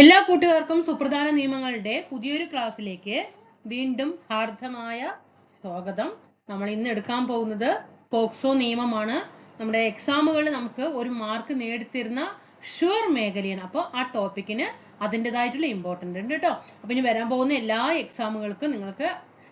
എല്ലാ കൂട്ടുകാർക്കും സുപ്രധാന നിയമങ്ങളുടെ പുതിയൊരു ക്ലാസ്സിലേക്ക് വീണ്ടും ഹാർദമായ സ്വാഗതം. നമ്മൾ ഇന്ന് എടുക്കാൻ പോകുന്നത് പോക്സോ നിയമമാണ്. നമ്മുടെ എക്സാമുകൾ നമുക്ക് ഒരു മാർക്ക് നേടിത്തരുന്ന ഷുവർ മേഖലയാണ്. അപ്പോൾ ആ ടോപ്പിക്കിന് അതിന്റെതായിട്ടുള്ള ഇമ്പോർട്ടന്റ് ഉണ്ട് കേട്ടോ. അപ്പോൾ ഇനി വരാൻ പോകുന്ന എല്ലാ എക്സാമുകൾക്കും നിങ്ങൾക്ക്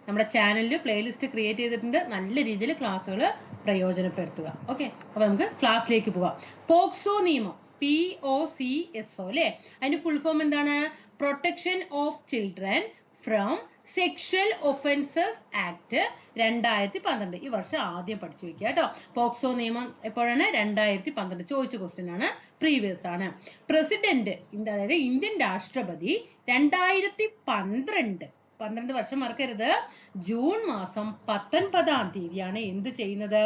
നമ്മുടെ ചാനലിൽ പ്ലേലിസ്റ്റ് ക്രിയേറ്റ് ചെയ്തിട്ടുണ്ട്. നല്ല രീതിയിൽ ക്ലാസ്സുകൾ പ്രയോജനപ്പെടുത്തുക. ഓക്കെ അപ്പോൾ നമുക്ക് ക്ലാസ്സിലേക്ക് പോകാം. പോക്സോ നിയമം. P O C S O അല്ലെ? അതിന്റെ ഫുൾ ഫോം എന്താണ്? Protection of children from sexual offences act രണ്ടായിരത്തി പന്ത്രണ്ട് ഈ വർഷം ആദ്യം പഠിച്ചു വെക്കുക കേട്ടോ. പോക്സോ നിയമം എപ്പോഴാണ്? രണ്ടായിരത്തി പന്ത്രണ്ട് ചോദിച്ച ക്വസ്റ്റ്യൻ ആണ്. പ്രീവിയസ് ആണ്. പ്രസിഡന്റ് അതായത് ഇന്ത്യൻ രാഷ്ട്രപതി രണ്ടായിരത്തി പന്ത്രണ്ട് പന്ത്രണ്ട് വർഷം മറക്കരുത്. ജൂൺ മാസം പത്തൊൻപതാം തീയതിയാണ് എന്ത് ചെയ്യുന്നത്?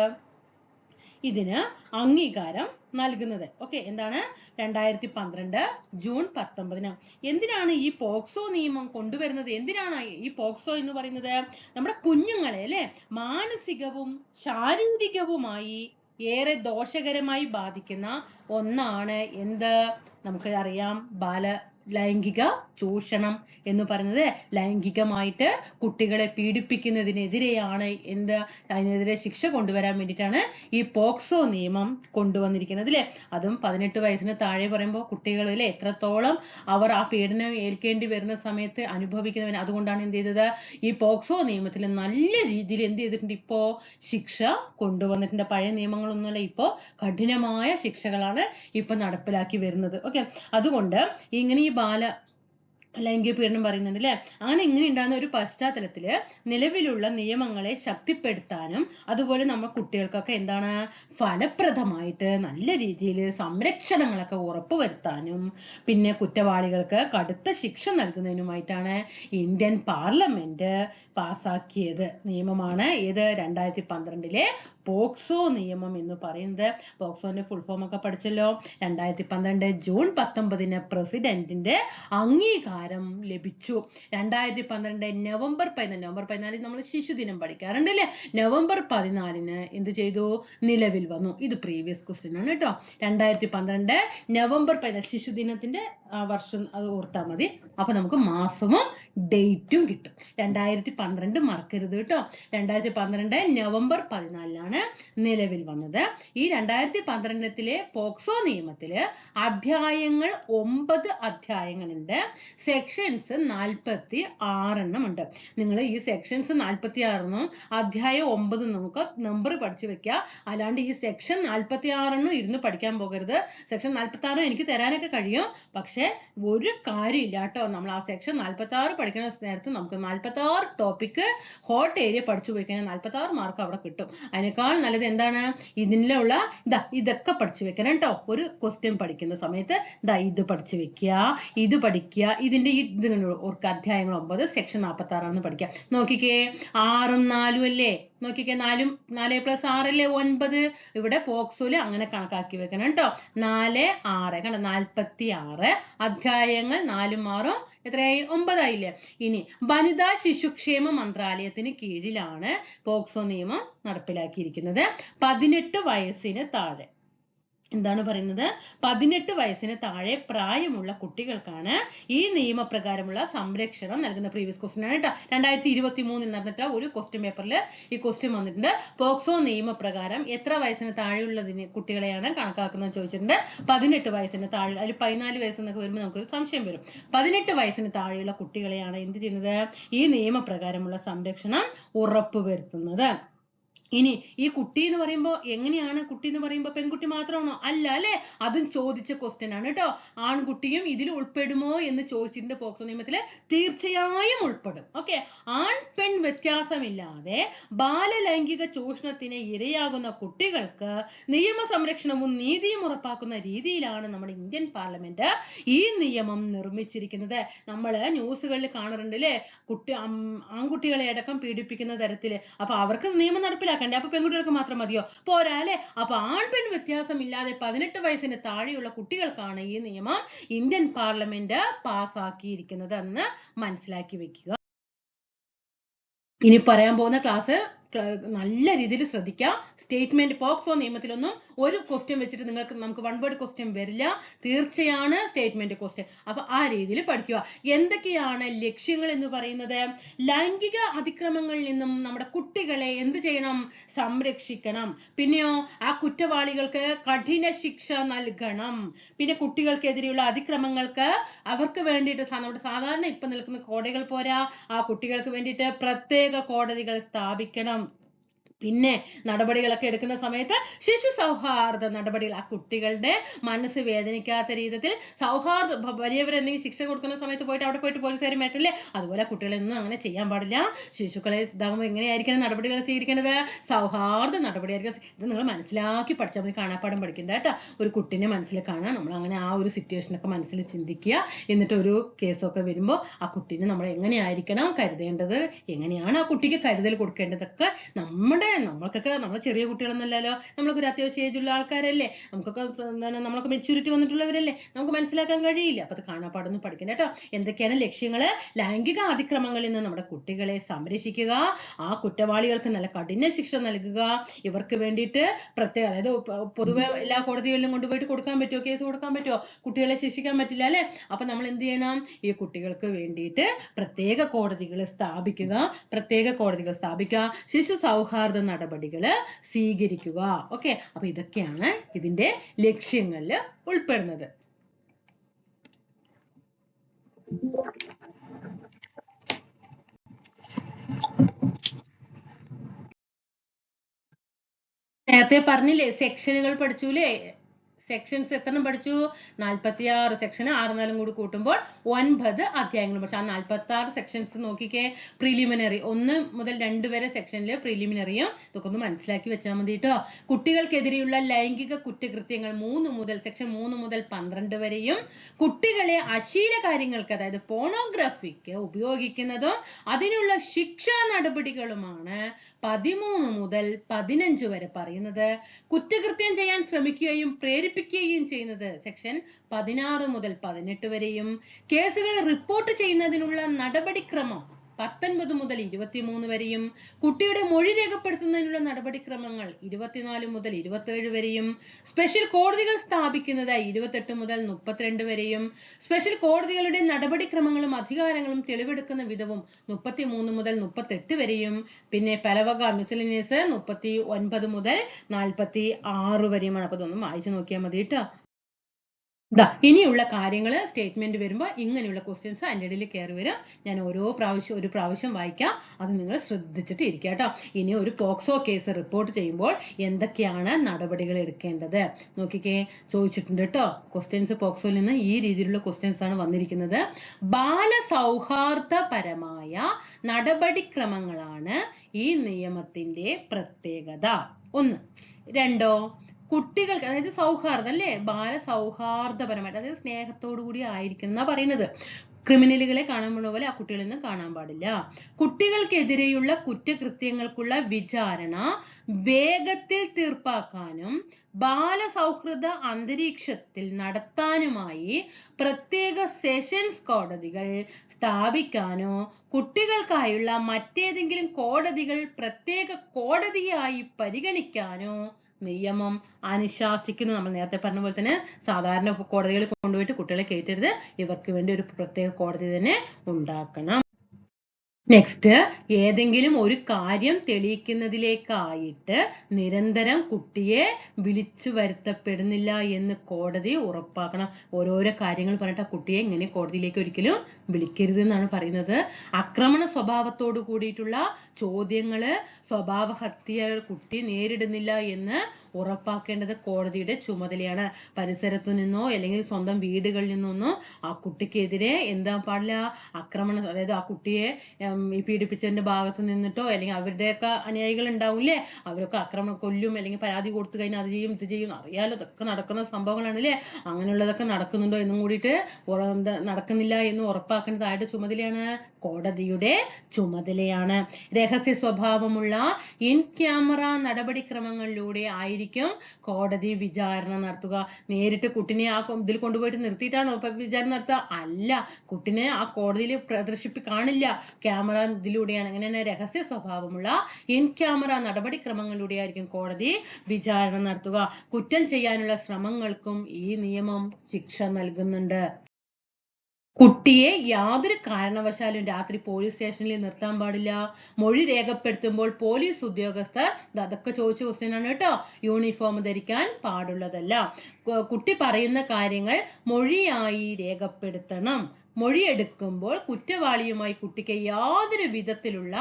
ഇതിന് അംഗീകാരം നൽകുന്നത്. ഓക്കെ എന്താണ്? രണ്ടായിരത്തി പന്ത്രണ്ട് ജൂൺ പത്തൊമ്പതിന്. എന്തിനാണ് ഈ പോക്സോ നിയമം കൊണ്ടുവരുന്നത്? എന്തിനാണ് ഈ പോക്സോ എന്ന് പറയുന്നത്? നമ്മുടെ കുഞ്ഞുങ്ങളെ അല്ലെ? മാനസികവും ശാരീരികവുമായി ഏറെ ദോഷകരമായി ബാധിക്കുന്ന ഒന്നാണ് എന്ത്? നമുക്ക് അറിയാം ബാല ലൈംഗിക ചൂഷണം എന്ന് പറയുന്നത് ലൈംഗികമായിട്ട് കുട്ടികളെ പീഡിപ്പിക്കുന്നതിനെതിരെയാണ് എന്ത് അതിനെതിരെ ശിക്ഷ കൊണ്ടുവരാൻ വേണ്ടിയിട്ടാണ് ഈ പോക്സോ നിയമം കൊണ്ടുവന്നിരിക്കുന്നത് അല്ലേ? അതും പതിനെട്ട് വയസ്സിന് താഴെ പറയുമ്പോൾ കുട്ടികൾ അല്ലേ എത്രത്തോളം അവർ ആ പീഡനം ഏൽക്കേണ്ടി വരുന്ന സമയത്ത് അനുഭവിക്കുന്നവൻ. അതുകൊണ്ടാണ് എന്ത് ചെയ്തത്? ഈ പോക്സോ നിയമത്തിൽ നല്ല രീതിയിൽ എന്ത് ചെയ്തിട്ടുണ്ട്? ഇപ്പോ ശിക്ഷ കൊണ്ടുവന്നിട്ടുണ്ട്. പഴയ നിയമങ്ങളൊന്നുമല്ല ഇപ്പോ കഠിനമായ ശിക്ഷകളാണ് ഇപ്പൊ നടപ്പിലാക്കി വരുന്നത്. ഓക്കെ? അതുകൊണ്ട് ഇങ്ങനെ ഈ ബാല ലൈംഗിക പീഡനം പറയുന്നുണ്ട് അല്ലെ അങ്ങനെ ഇങ്ങനെ ഉണ്ടാകുന്ന ഒരു പശ്ചാത്തലത്തിൽ നിലവിലുള്ള നിയമങ്ങളെ ശക്തിപ്പെടുത്താനും അതുപോലെ നമ്മൾ കുട്ടികൾക്കൊക്കെ എന്താണ് ഫലപ്രദമായിട്ട് നല്ല രീതിയിൽ സംരക്ഷണങ്ങളൊക്കെ ഉറപ്പുവരുത്താനും പിന്നെ കുറ്റവാളികൾക്ക് കടുത്ത ശിക്ഷ നൽകുന്നതിനുമായിട്ടാണ് ഇന്ത്യൻ പാർലമെന്റ് പാസാക്കിയത് നിയമമാണ്. ഏത് രണ്ടായിരത്തി പന്ത്രണ്ടിലെ പോക്സോ നിയമം എന്ന് പറയുന്നത്. പോക്സോന്റെ ഫുൾ ഫോം ഒക്കെ പഠിച്ചല്ലോ. രണ്ടായിരത്തി പന്ത്രണ്ട് ജൂൺ പത്തൊമ്പതിന് പ്രസിഡന്റിന്റെ അംഗീകാരം ലഭിച്ചു. രണ്ടായിരത്തി പന്ത്രണ്ട് നവംബർ പതിനാല് നവംബർ പതിനാലിൽ നമ്മൾ ശിശുദിനം പഠിക്കാറുണ്ട് അല്ലേ നവംബർ പതിനാലിന് എന്ത് ചെയ്തു? നിലവിൽ വന്നു. ഇത് പ്രീവിയസ് ക്വസ്റ്റ്യൻ ആണ് കേട്ടോ. രണ്ടായിരത്തി പന്ത്രണ്ട് നവംബർ പതിനാല് ശിശുദിനത്തിന്റെ വർഷം അത് ഓർത്താൽ മതി. അപ്പൊ നമുക്ക് മാസവും ഡേറ്റും കിട്ടും. രണ്ടായിരത്തി പന്ത്രണ്ട് മറക്കരുത് കേട്ടോ. രണ്ടായിരത്തി പന്ത്രണ്ട് നവംബർ പതിനാലിനാണ് നിലവിൽ വന്നത്. ഈ രണ്ടായിരത്തി പന്ത്രണ്ടിലെ പോക്സോ നിയമത്തിൽ അധ്യായങ്ങൾ ഒമ്പത് അധ്യായങ്ങളുണ്ട്. സെക്ഷൻസ് നാൽപ്പത്തി ആറെണ്ണം ഉണ്ട്. നിങ്ങൾ ഈ സെക്ഷൻസ് നാൽപ്പത്തി ആറെണ്ണം അധ്യായം ഒമ്പത് നമുക്ക് നമ്പർ പഠിച്ചു വെക്കുക അല്ലാണ്ട് ഈ സെക്ഷൻ നാൽപ്പത്തി ആറെണ്ണം ഇരുന്ന് പഠിക്കാൻ പോകരുത്. സെക്ഷൻ നാൽപ്പത്തി ആറ് എനിക്ക് തരാനൊക്കെ കഴിയും. പക്ഷെ ഒരു കാര്യമില്ല കേട്ടോ. നമ്മൾ ആ സെക്ഷൻ നാൽപ്പത്തി ആറ് പഠിക്കുന്ന നേരത്ത് നമുക്ക് നാൽപ്പത്തി ആറ് ടോപ്പിക്ക് ഹോട്ട് ഏരിയ പഠിച്ചു പോയി കഴിഞ്ഞാൽ നാൽപ്പത്തി ആറ് മാർക്ക് അവിടെ കിട്ടും. അതിനേക്കാൾ നല്ലത് എന്താണ്? ഇതിനുള്ള ഇതാ ഇതൊക്കെ പഠിച്ചു വെക്കണം കേട്ടോ. ഒരു ക്വസ്റ്റ്യൻ പഠിക്കുന്ന സമയത്ത് ഇതാ ഇത് പഠിച്ചു വെക്കുക ഇത് പഠിക്കുക ഇതിന്റെ ഇത് ഓർക്ക അധ്യായങ്ങൾ ഒമ്പത് സെക്ഷൻ നാൽപ്പത്തി ആറാണെന്ന് പഠിക്കുക. നോക്കിക്കേ ആറും നാലും അല്ലേ? നോക്കിക്കേ നാലും നാല് പ്ലസ് ആറല്ലേ ഒൻപത്. ഇവിടെ പോക്സോൽ അങ്ങനെ കണക്കാക്കി വെക്കണം കേട്ടോ. നാല് ആറ്. കണ്ടോ? നാൽപ്പത്തി ആറ് അധ്യായങ്ങൾ നാലും ആറും എത്രയായി? ഒമ്പതായില്ലേ? ഇനി വനിതാ ശിശുക്ഷേമ മന്ത്രാലയത്തിന് കീഴിലാണ് പോക്സോ നിയമം നടപ്പിലാക്കിയിരിക്കുന്നത്. പതിനെട്ട് വയസ്സിന് താഴെ. എന്താണ് പറയുന്നത്? പതിനെട്ട് വയസ്സിന് താഴെ പ്രായമുള്ള കുട്ടികൾക്കാണ് ഈ നിയമപ്രകാരമുള്ള സംരക്ഷണം നൽകുന്ന പ്രീവിയസ് ക്വസ്റ്റ്യൻ ആണ് കേട്ടോ. രണ്ടായിരത്തി ഇരുപത്തി മൂന്നിൽ നടന്നിട്ട് ഒരു ക്വസ്റ്റ്യൻ പേപ്പറിൽ ഈ ക്വസ്റ്റ്യൻ വന്നിട്ടുണ്ട്. പോക്സോ നിയമപ്രകാരം എത്ര വയസ്സിന് താഴെയുള്ളതിന് കുട്ടികളെയാണ് കണക്കാക്കുന്നത് ചോദിച്ചിട്ടുണ്ട്. പതിനെട്ട് വയസ്സിന് താഴെ അതിൽ പതിനാല് വയസ്സെന്നൊക്കെ വരുമ്പോൾ നമുക്കൊരു സംശയം വരും. പതിനെട്ട് വയസ്സിന് താഴെയുള്ള കുട്ടികളെയാണ് എന്ത് ചെയ്യുന്നത്? ഈ നിയമപ്രകാരമുള്ള സംരക്ഷണം ഉറപ്പുവരുത്തുന്നത്. ഇനി ഈ കുട്ടി എന്ന് പറയുമ്പോൾ എങ്ങനെയാണ് കുട്ടി എന്ന് പറയുമ്പോൾ പെൺകുട്ടി മാത്രമാണോ? അല്ല അല്ലെ? അതും ചോദിച്ച ക്വസ്റ്റ്യൻ ആണ് കേട്ടോ ആൺകുട്ടിയും ഇതിൽ ഉൾപ്പെടുമോ എന്ന് ചോദിച്ചിട്ടുണ്ട് പോക്സോ നിയമത്തിൽ തീർച്ചയായും ഉൾപ്പെടും. ഓക്കെ ആൺ പെൺ വ്യത്യാസമില്ലാതെ ബാലലൈംഗിക ചൂഷണത്തിന് ഇരയാകുന്ന കുട്ടികൾക്ക് നിയമ സംരക്ഷണവും നീതിയും ഉറപ്പാക്കുന്ന രീതിയിലാണ് നമ്മുടെ ഇന്ത്യൻ പാർലമെന്റ് ഈ നിയമം നിർമ്മിച്ചിരിക്കുന്നത്. നമ്മൾ ന്യൂസുകളിൽ കാണാറുണ്ട് അല്ലേ കുട്ടി ആൺകുട്ടികളെ അടക്കം പീഡിപ്പിക്കുന്ന തരത്തിൽ. അപ്പൊ അവർക്ക് നിയമം നടപ്പിലാക്കണ്ടേ അപ്പൊ പെൺകുട്ടികൾക്ക് മാത്രം മതിയോ? പോരാ അല്ലെ? അപ്പൊ ആൺ പെൺ വ്യത്യാസമില്ലാതെ പതിനെട്ട് വയസ്സിന് താഴെയുള്ള കുട്ടികൾക്കാണ് ഈ നിയമം ഇന്ത്യൻ പാർലമെന്റ് പാസ്സാക്കിയിരിക്കുന്നത് എന്ന് മനസ്സിലാക്കി വെക്കുക. ഇനി പറയാൻ പോകുന്ന ക്ലാസ് നല്ല രീതിയിൽ ശ്രദ്ധിക്കുക. സ്റ്റേറ്റ്മെന്റ് പോക്സോ നിയമത്തിലൊന്നും ഒരു ക്വസ്റ്റ്യൻ വെച്ചിട്ട് നിങ്ങൾക്ക് നമുക്ക് വൺ വേർഡ് ക്വസ്റ്റ്യൻ വരില്ല. തീർച്ചയാണ് സ്റ്റേറ്റ്മെന്റ് ക്വസ്റ്റ്യൻ അപ്പൊ ആ രീതിയിൽ പഠിക്കുക. എന്തൊക്കെയാണ് ലക്ഷ്യങ്ങൾ എന്ന് പറയുന്നത്? ലൈംഗിക അതിക്രമങ്ങളിൽ നിന്നും നമ്മുടെ കുട്ടികളെ എന്ത് ചെയ്യണം? സംരക്ഷിക്കണം. പിന്നെയോ ആ കുറ്റവാളികൾക്ക് കഠിന ശിക്ഷ നൽകണം. പിന്നെ കുട്ടികൾക്കെതിരെയുള്ള അതിക്രമങ്ങൾക്ക് അവർക്ക് വേണ്ടിയിട്ട് നമ്മുടെ സാധാരണ ഇപ്പൊ നിൽക്കുന്ന കോടതികൾ പോരാ. ആ കുട്ടികൾക്ക് വേണ്ടിയിട്ട് പ്രത്യേക കോടതികൾ സ്ഥാപിക്കണം. പിന്നെ നടപടികളൊക്കെ എടുക്കുന്ന സമയത്ത് ശിശു സൗഹാർദ്ദ നടപടികൾ. ആ കുട്ടികളുടെ മനസ്സ് വേദനിക്കാത്ത രീതിയിൽ സൗഹാർദ്ദ വലിയവരെന്തെങ്കിലും ശിക്ഷ കൊടുക്കുന്ന സമയത്ത് പോയിട്ട് അവിടെ പോയിട്ട് പോലീസുകാർ മേട്ടില്ലേ അതുപോലെ കുട്ടികളൊന്നും അങ്ങനെ ചെയ്യാൻ പാടില്ല. ശിശുക്കളെ ഇതാകുമ്പോൾ എങ്ങനെയായിരിക്കണം നടപടികൾ സ്വീകരിക്കേണ്ടത്? സൗഹാർദ്ദ നടപടിയായിരിക്കും ഇത് നിങ്ങൾ മനസ്സിലാക്കി പഠിച്ചാൽ മതി. കാണാപ്പാടം പഠിക്കേണ്ട കേട്ടോ. ഒരു കുട്ടീനെ മനസ്സിൽ കാണാൻ നമ്മൾ അങ്ങനെ ആ ഒരു സിറ്റുവേഷനൊക്കെ മനസ്സിൽ ചിന്തിക്കുക. എന്നിട്ട് ഒരു കേസൊക്കെ വരുമ്പോൾ ആ കുട്ടീനെ നമ്മൾ എങ്ങനെയായിരിക്കണം കരുതേണ്ടത്? എങ്ങനെയാണ് ആ കുട്ടിക്ക് കരുതൽ കൊടുക്കേണ്ടതൊക്കെ നമ്മുടെ നമ്മൾക്കൊക്കെ നമ്മൾ ചെറിയ കുട്ടികളൊന്നുമല്ലല്ലോ. നമ്മളൊക്കെ ഒരു അത്യാവശ്യം ഏജുള്ള ആൾക്കാരല്ലേ. നമുക്കൊക്കെ നമ്മളൊക്കെ മെച്യൂരിറ്റി വന്നിട്ടുള്ളവരല്ലേ. നമുക്ക് മനസ്സിലാക്കാൻ കഴിയില്ല. അപ്പൊ അത് കാണാപ്പാടൊന്നും പഠിക്കണം കേട്ടോ. എന്തൊക്കെയാണ് ലക്ഷ്യങ്ങൾ? ലൈംഗിക അതിക്രമങ്ങളിൽ നിന്ന് നമ്മുടെ കുട്ടികളെ സംരക്ഷിക്കുക. ആ കുറ്റവാളികൾക്ക് നല്ല കഠിന ശിക്ഷ നൽകുക. ഇവർക്ക് വേണ്ടിയിട്ട് പ്രത്യേക അതായത് പൊതുവെ എല്ലാ കോടതികളിലും കൊണ്ടുപോയിട്ട് കൊടുക്കാൻ പറ്റുമോ കേസ് കൊടുക്കാൻ പറ്റുമോ കുട്ടികളെ ശിക്ഷിക്കാൻ പറ്റില്ല അല്ലെ? അപ്പൊ നമ്മൾ എന്ത് ചെയ്യണം? ഈ കുട്ടികൾക്ക് വേണ്ടിയിട്ട് പ്രത്യേക കോടതികൾ സ്ഥാപിക്കുക. പ്രത്യേക കോടതികൾ സ്ഥാപിക്കുക. ശിശു സൗഹാർദ്ദ നടപടികൾ സ്വീകരിക്കുക. ഓക്കെ അപ്പൊ ഇതൊക്കെയാണ് ഇതിന്റെ ലക്ഷ്യങ്ങളിൽ ഉൾപ്പെടുന്നത്. നേരത്തെ പറഞ്ഞില്ലേ സെക്ഷനുകൾ പഠിച്ചൂലേ? സെക്ഷൻസ് എത്ര പഠിച്ചു? നാൽപ്പത്തി ആറ് സെക്ഷൻ ആറ് നാലും കൂടി കൂട്ടുമ്പോൾ ഒൻപത് അധ്യായങ്ങൾ പഠിച്ചു. ആ നാൽപ്പത്തി ആറ് സെക്ഷൻസ് നോക്കിക്കേ. പ്രിലിമിനറി ഒന്ന് മുതൽ രണ്ട് വരെ സെക്ഷനിൽ പ്രിലിമിനറിയും ഇതൊക്കെ ഒന്ന് മനസ്സിലാക്കി വെച്ചാൽ മതി കേട്ടോ കുട്ടികൾക്കെതിരെയുള്ള ലൈംഗിക കുറ്റകൃത്യങ്ങൾ മൂന്ന് മുതൽ സെക്ഷൻ മൂന്ന് മുതൽ പന്ത്രണ്ട് വരെയും കുട്ടികളെ അശീല കാര്യങ്ങൾക്ക് അതായത് പോണോഗ്രഫിക്ക് ഉപയോഗിക്കുന്നതും അതിനുള്ള ശിക്ഷാ നടപടികളുമാണ് പതിമൂന്ന് മുതൽ പതിനഞ്ച് വരെ പറയുന്നത്. കുറ്റകൃത്യം ചെയ്യാൻ ശ്രമിക്കുകയും പ്രേരിപ്പിക്കുകയും ചെയ്യുന്നത്. സെക്ഷൻ പതിനാറ് മുതൽ പതിനെട്ട് വരെയും കേസുകൾ റിപ്പോർട്ട് ചെയ്യുന്നതിനുള്ള നടപടിക്രമം പത്തൊൻപത് മുതൽ ഇരുപത്തിമൂന്ന് വരെയും കുട്ടിയുടെ മൊഴി രേഖപ്പെടുത്തുന്നതിനുള്ള നടപടിക്രമങ്ങൾ ഇരുപത്തിനാല് മുതൽ ഇരുപത്തേഴ് വരെയും സ്പെഷ്യൽ കോടതികൾ സ്ഥാപിക്കുന്നത് ഇരുപത്തെട്ട് മുതൽ മുപ്പത്തിരണ്ട് വരെയും സ്പെഷ്യൽ കോടതികളുടെ നടപടിക്രമങ്ങളും അധികാരങ്ങളും തെളിവെടുക്കുന്ന വിധവും മുപ്പത്തിമൂന്ന് മുതൽ മുപ്പത്തെട്ട് വരെയും പിന്നെ പലവക മിസലിനിയസ് മുപ്പത്തി ഒൻപത് മുതൽ നാൽപ്പത്തി ആറ് വരെയുമാണ്. അപ്പൊ ഇതൊന്നും വായിച്ചു നോക്കിയാൽ മതി കേട്ടോ ദാ ഇനിയുള്ള കാര്യങ്ങൾ സ്റ്റേറ്റ്മെന്റ് വരുമ്പോൾ ഇങ്ങനെയുള്ള ക്വസ്റ്റ്യൻസ് അതിന്റെ ഇടയിൽ കയറി വരും. ഞാൻ ഓരോ പ്രാവശ്യം ഒരു പ്രാവശ്യം വായിക്കാം. അത് നിങ്ങൾ ശ്രദ്ധിച്ചിട്ട് ഇരിക്കുക കേട്ടോ. ഇനി ഒരു പോക്സോ കേസ് റിപ്പോർട്ട് ചെയ്യുമ്പോൾ എന്തൊക്കെയാണ് നടപടികൾ എടുക്കേണ്ടത്? നോക്കിക്കേ ചോദിച്ചിട്ടുണ്ട് കേട്ടോ. ക്വസ്റ്റ്യൻസ് പോക്സോയിൽ നിന്ന് ഈ രീതിയിലുള്ള ക്വസ്റ്റ്യൻസ് ആണ് വന്നിരിക്കുന്നത്. ബാലസൗഹാർദ്ദപരമായ നടപടിക്രമങ്ങളാണ് ഈ നിയമത്തിന്റെ പ്രത്യേകത. ഒന്ന്. രണ്ടോ? കുട്ടികൾക്ക് അതായത് സൗഹാർദ്ദം അല്ലേ? ബാല സൗഹാർദ്ദപരമായിട്ട് അതായത് സ്നേഹത്തോടു കൂടി ആയിരിക്കണം എന്നാ പറയുന്നത്. ക്രിമിനലുകളെ കാണുമ്പോൾ പോലെ ആ കുട്ടികളിൽ നിന്ന് കാണാൻ പാടില്ല. കുട്ടികൾക്കെതിരെയുള്ള കുറ്റകൃത്യങ്ങൾക്കുള്ള വിചാരണ വേഗത്തിൽ തീർപ്പാക്കാനും ബാല സൗഹൃദ അന്തരീക്ഷത്തിൽ നടത്താനുമായി പ്രത്യേക സെഷൻസ് കോടതികൾ സ്ഥാപിക്കാനോ കുട്ടികൾക്കായുള്ള മറ്റേതെങ്കിലും കോടതികൾ പ്രത്യേക കോടതിയായി പരിഗണിക്കാനോ നിയമം അനുശാസിക്കുന്നു. നമ്മൾ നേരത്തെ പറഞ്ഞ പോലെ തന്നെ സാധാരണ കോടതികളിൽ കൊണ്ടുപോയിട്ട് കുട്ടികളെ കയറ്റരുത്. ഇവർക്ക് വേണ്ടി ഒരു പ്രത്യേക കോടതി തന്നെ ഉണ്ടാക്കണം. നെക്സ്റ്റ് ഏതെങ്കിലും ഒരു കാര്യം തെളിയിക്കുന്നതിലേക്കായിട്ട് നിരന്തരം കുട്ടിയെ വിളിച്ചു വരുത്തപ്പെടുന്നില്ല എന്ന് കോടതി ഉറപ്പാക്കണം. ഓരോരോ കാര്യങ്ങൾ പറഞ്ഞിട്ട് ആ കുട്ടിയെ ഇങ്ങനെ കോടതിയിലേക്ക് ഒരിക്കലും വിളിക്കരുത് എന്നാണ് പറയുന്നത്. ആക്രമണ സ്വഭാവത്തോട് കൂടിയിട്ടുള്ള ചോദ്യങ്ങൾ സ്വഭാവ ഹത്യ കുട്ടി നേരിടുന്നില്ല എന്ന് ഉറപ്പാക്കേണ്ടത് കോടതിയുടെ ചുമതലയാണ്. പരിസരത്തു നിന്നോ അല്ലെങ്കിൽ സ്വന്തം വീടുകളിൽ നിന്നോ ആ കുട്ടിക്കെതിരെ എന്താ പാടില്ല? ആക്രമണം അതായത് ആ കുട്ടിയെ ഈ പീഡിപ്പിച്ചതിന്റെ ഭാഗത്ത് നിന്നിട്ടോ അല്ലെങ്കിൽ അവരുടെയൊക്കെ അനുയായികൾ ഉണ്ടാവില്ലേ അവരൊക്കെ ആക്രമണം കൊല്ലും അല്ലെങ്കിൽ പരാതി കൊടുത്തു കഴിഞ്ഞാൽ അത് ചെയ്യും ഇത് ചെയ്യും. അറിയാലോ ഇതൊക്കെ നടക്കുന്ന സംഭവങ്ങളാണ് അല്ലേ അങ്ങനെയുള്ളതൊക്കെ നടക്കുന്നുണ്ടോ എന്നും കൂടിയിട്ട് നടക്കുന്നില്ല എന്ന് ഉറപ്പാക്കേണ്ടതായിട്ട് ചുമതലയാണ് കോടതിയുടെ ചുമതലയാണ്. രഹസ്യ സ്വഭാവമുള്ള ഇൻ ക്യാമറ നടപടിക്രമങ്ങളിലൂടെ ആയിരിക്കും കോടതി വിചാരണ നടത്തുക. നേരിട്ട് കുട്ടിനെ ആ ഇതിൽ കൊണ്ടുപോയിട്ട് നിർത്തിയിട്ടാണോ ഇപ്പൊ വിചാരണ നടത്തുക? അല്ല കുട്ടിനെ ആ കോടതിയിൽ പ്രദർശിപ്പി കാണില്ല ക്യാമറ ക്യാമറ ഇതിലൂടെയാണ്. അങ്ങനെ രഹസ്യ സ്വഭാവമുള്ള ഇൻ ക്യാമറ നടപടിക്രമങ്ങളിലൂടെ ആയിരിക്കും കോടതി വിചാരണ നടത്തുക. കുറ്റം ചെയ്യാനുള്ള ശ്രമങ്ങൾക്കും ഈ നിയമം ശിക്ഷ നൽകുന്നുണ്ട്. കുട്ടിയെ യാതൊരു കാരണവശാലും രാത്രി പോലീസ് സ്റ്റേഷനിൽ നിർത്താൻ പാടില്ല. മൊഴി രേഖപ്പെടുത്തുമ്പോൾ പോലീസ് ഉദ്യോഗസ്ഥർ അതൊക്കെ ചോദിച്ച ക്വസ്റ്റ്യൻ ആണ് കേട്ടോ യൂണിഫോം ധരിക്കാൻ പാടുള്ളതല്ല. കുട്ടി പറയുന്ന കാര്യങ്ങൾ മൊഴിയായി രേഖപ്പെടുത്തണം. മൊഴിയെടുക്കുമ്പോൾ കുറ്റവാളിയുമായി കുട്ടിക്ക് യാതൊരു വിധത്തിലുള്ള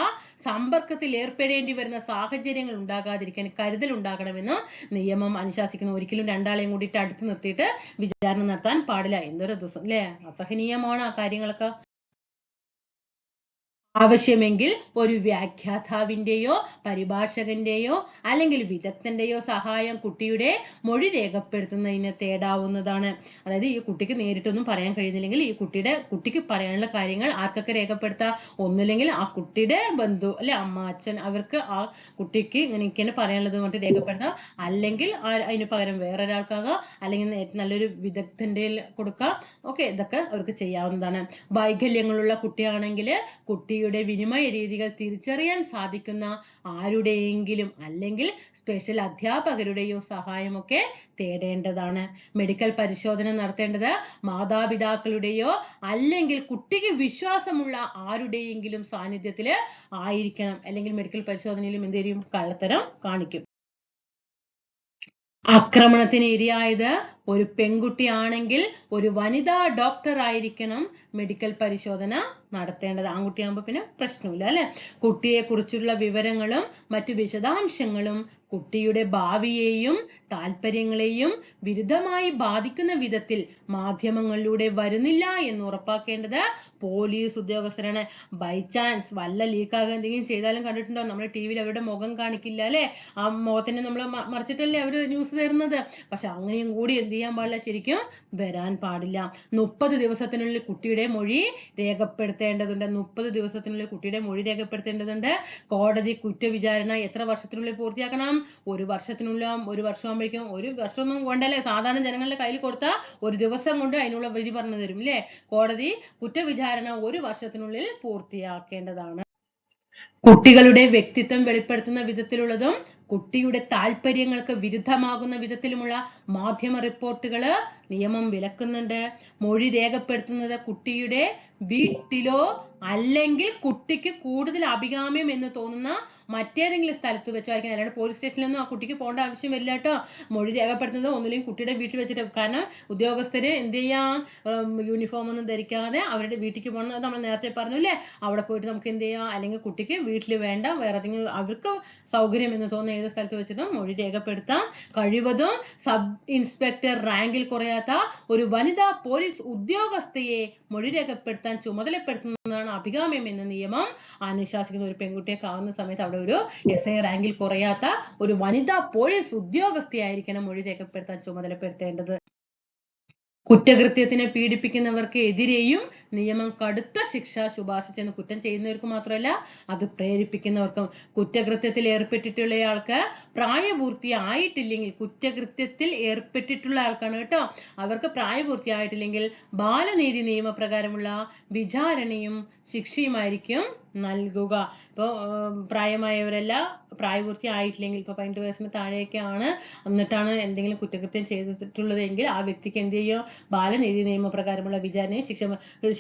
സമ്പർക്കത്തിൽ ഏർപ്പെടേണ്ടി വരുന്ന സാഹചര്യങ്ങൾ ഉണ്ടാകാതിരിക്കാൻ കരുതൽ ഉണ്ടാകണമെന്ന് നിയമം അനുശാസിക്കുന്നു. ഒരിക്കലും രണ്ടാളെയും കൂടിയിട്ട് അടുത്ത് നിർത്തിയിട്ട് വിചാരണ നടത്താൻ പാടില്ല. എന്തൊരു ദിവസം അല്ലേ? അസഹനീയമാണ് ആ കാര്യങ്ങളൊക്കെ. ആവശ്യമെങ്കിൽ ഒരു വ്യാഖ്യാതാവിന്റെയോ പരിഭാഷകന്റെയോ അല്ലെങ്കിൽ വിദഗ്ധന്റെയോ സഹായം കുട്ടിയുടെ മൊഴി രേഖപ്പെടുത്തുന്നതിന് തേടാവുന്നതാണ്. അതായത് ഈ കുട്ടിക്ക് നേരിട്ടൊന്നും പറയാൻ കഴിയുന്നില്ലെങ്കിൽ ഈ കുട്ടിയുടെ കുട്ടിക്ക് പറയാനുള്ള കാര്യങ്ങൾ ആർക്കൊക്കെ രേഖപ്പെടുത്താം? ഒന്നുമില്ലെങ്കിൽ ആ കുട്ടിയുടെ ബന്ധു അല്ലെ അമ്മ അച്ഛൻ അവർക്ക് ആ കുട്ടിക്ക് ഇങ്ങനെയൊക്കെയാണ് പറയാനുള്ളത് കൊണ്ട് രേഖപ്പെടുത്താം. അല്ലെങ്കിൽ അതിന് പകരം വേറൊരാൾക്കാകാം. അല്ലെങ്കിൽ നല്ലൊരു വിദഗ്ധന്റെ കൊടുക്കാം. ഓക്കെ ഇതൊക്കെ അവർക്ക് ചെയ്യാവുന്നതാണ്. വൈകല്യങ്ങളുള്ള കുട്ടിയാണെങ്കിൽ കുട്ടിയുടെ വിനിമയ രീതികൾ തിരിച്ചറിയാൻ സാധിക്കുന്ന ആരുടെയെങ്കിലും അല്ലെങ്കിൽ സ്പെഷ്യൽ അധ്യാപകരുടെയോ സഹായമൊക്കെ തേടേണ്ടതാണ്. മെഡിക്കൽ പരിശോധന നടത്തേണ്ടത് മാതാപിതാക്കളുടെയോ അല്ലെങ്കിൽ കുട്ടിക്ക് വിശ്വാസമുള്ള ആരുടെയെങ്കിലും സാന്നിധ്യത്തിൽ ആയിരിക്കണം. അല്ലെങ്കിൽ മെഡിക്കൽ പരിശോധനയിലും എന്തെങ്കിലും കള്ളത്തരം കാണിക്കും. ആക്രമണത്തിന് ഇരയായത് ഒരു പെൺകുട്ടിയാണെങ്കിൽ ഒരു വനിതാ ഡോക്ടർ ആയിരിക്കണം മെഡിക്കൽ പരിശോധന നടത്തേണ്ടത്. ആൺകുട്ടിയാകുമ്പോൾ പിന്നെ പ്രശ്നമില്ല അല്ലെ? കുട്ടിയെ കുറിച്ചുള്ള വിവരങ്ങളും മറ്റു വിശദാംശങ്ങളും കുട്ടിയുടെ ഭാവിയെയും താല്പര്യങ്ങളെയും വിരുദ്ധമായി ബാധിക്കുന്ന വിധത്തിൽ മാധ്യമങ്ങളിലൂടെ വരുന്നില്ല എന്ന് ഉറപ്പാക്കേണ്ടത് പോലീസ് ഉദ്യോഗസ്ഥരാണ്. ബൈ ചാൻസ് വല്ല ലീക്കാകുക എന്തെങ്കിലും ചെയ്താലും കണ്ടിട്ടുണ്ടോ? നമ്മൾ ടി വിയിൽ അവരുടെ മുഖം കാണിക്കില്ല അല്ലെ? ആ മുഖത്തിന് നമ്മൾ മറിച്ചിട്ടല്ലേ അവർ ന്യൂസ് തരുന്നത്? പക്ഷെ അങ്ങനെയും കൂടി എന്ത് ചെയ്യാൻ പാടില്ല ശരിക്കും? വരാൻ പാടില്ല. മുപ്പത് ദിവസത്തിനുള്ളിൽ കുട്ടിയുടെ മൊഴി രേഖപ്പെടുത്തേണ്ടതുണ്ട്. മുപ്പത് ദിവസത്തിനുള്ളിൽ കുട്ടിയുടെ മൊഴി രേഖപ്പെടുത്തേണ്ടതുണ്ട്. കോടതി കുറ്റവിചാരണ എത്ര വർഷത്തിനുള്ളിൽ പൂർത്തിയാക്കണം? ഒരു വർഷത്തിനുള്ള ഒരു വർഷമാകുമ്പോഴേക്കും ഒരു വർഷമൊന്നും കൊണ്ടല്ലേ സാധാരണ ജനങ്ങളുടെ കയ്യിൽ കൊടുത്താൽ ഒരു ദിവസം കൊണ്ട് അതിനുള്ള വിധി പറഞ്ഞു തരും അല്ലേ കോടതി കുറ്റവിചാരണ ഒരു വർഷത്തിനുള്ളിൽ പൂർത്തിയാക്കേണ്ടതാണ്. കുട്ടികളുടെ വ്യക്തിത്വം വെളിപ്പെടുത്തുന്ന വിധത്തിലുള്ളതും കുട്ടിയുടെ താല്പര്യങ്ങൾക്ക് വിരുദ്ധമാകുന്ന വിധത്തിലുമുള്ള മാധ്യമ റിപ്പോർട്ടുകൾ നിയമം വിലക്കുന്നുണ്ട്. മൊഴി രേഖപ്പെടുത്തുന്നത് കുട്ടിയുടെ വീട്ടിലോ അല്ലെങ്കിൽ കുട്ടിക്ക് കൂടുതൽ അഭികാമ്യം എന്ന് തോന്നുന്ന മറ്റേതെങ്കിലും സ്ഥലത്ത് വെച്ചായിരിക്കും. അല്ലാണ്ട് പോലീസ് സ്റ്റേഷനിലൊന്നും ആ കുട്ടിക്ക് പോകേണ്ട ആവശ്യം വരില്ല കേട്ടോ. മൊഴി രേഖപ്പെടുത്തുന്നത് ഒന്നുമില്ലെങ്കിൽ കുട്ടിയുടെ വീട്ടിൽ വെച്ചിട്ട് കാരണം ഉദ്യോഗസ്ഥര് എന്ത് ചെയ്യാം? യൂണിഫോം ഒന്നും ധരിക്കാതെ അവരുടെ വീട്ടിലേക്ക് പോകണം. നമ്മൾ നേരത്തെ പറഞ്ഞു അല്ലേ? അവിടെ പോയിട്ട് നമുക്ക് എന്ത് ചെയ്യാം? അല്ലെങ്കിൽ കുട്ടിക്ക് വീട്ടിൽ വേണ്ട വേറെ ഏതെങ്കിലും അവർക്ക് സൗകര്യം എന്ന് തോന്നുന്ന ഏത് സ്ഥലത്ത് വെച്ചിട്ടും മൊഴി രേഖപ്പെടുത്താം കഴിവതും സബ് ഇൻസ്പെക്ടർ റാങ്കിൽ കുറയാത്ത ഒരു വനിതാ പോലീസ് ഉദ്യോഗസ്ഥയെ മൊഴി രേഖപ്പെടുത്താൻ ചുമതലപ്പെടുത്തുന്നതാണ് അഭികാമ്യം എന്ന നിയമം. അനുശാസിക്കുന്ന ഒരു പെൺകുട്ടിയെ കാണുന്ന സമയത്ത് അവിടെ ഒരു എസ് ഐ റാങ്കിൽ കുറയാത്ത ഒരു വനിതാ പോലീസ് ഉദ്യോഗസ്ഥയായിരിക്കണം മൊഴി രേഖപ്പെടുത്താൻ ചുമതലപ്പെടുത്തേണ്ടത്. കുറ്റകൃത്യത്തിനെ പീഡിപ്പിക്കുന്നവർക്ക് എതിരെയും നിയമം കടുത്ത ശിക്ഷ ശുപാർശ ചെയ്യുന്ന കുറ്റം ചെയ്യുന്നവർക്ക് മാത്രമല്ല അത് പ്രേരിപ്പിക്കുന്നവർക്കും കുറ്റകൃത്യത്തിൽ ഏർപ്പെട്ടിട്ടുള്ളയാൾക്ക് പ്രായപൂർത്തി ആയിട്ടില്ലെങ്കിൽ കുറ്റകൃത്യത്തിൽ ഏർപ്പെട്ടിട്ടുള്ള ആൾക്കാണ് കേട്ടോ. അവർക്ക് പ്രായപൂർത്തി ആയിട്ടില്ലെങ്കിൽ ബാലനീതി നിയമപ്രകാരമുള്ള വിചാരണയും ശിക്ഷയുമായിരിക്കും നൽകുക. ഇപ്പോൾ പ്രായമായവരല്ല പ്രായപൂർത്തി ആയിട്ടില്ലെങ്കിൽ ഇപ്പോൾ പതിനെട്ട് വയസ്സിന് താഴെയൊക്കെയാണ് എന്നിട്ടാണ് എന്തെങ്കിലും കുറ്റകൃത്യം ചെയ്തിട്ടുള്ളതെങ്കിൽ ആ വ്യക്തിക്ക് എന്ത് ചെയ്യും? ബാലനീതി നിയമപ്രകാരമുള്ള വിചാരണയും ശിക്ഷ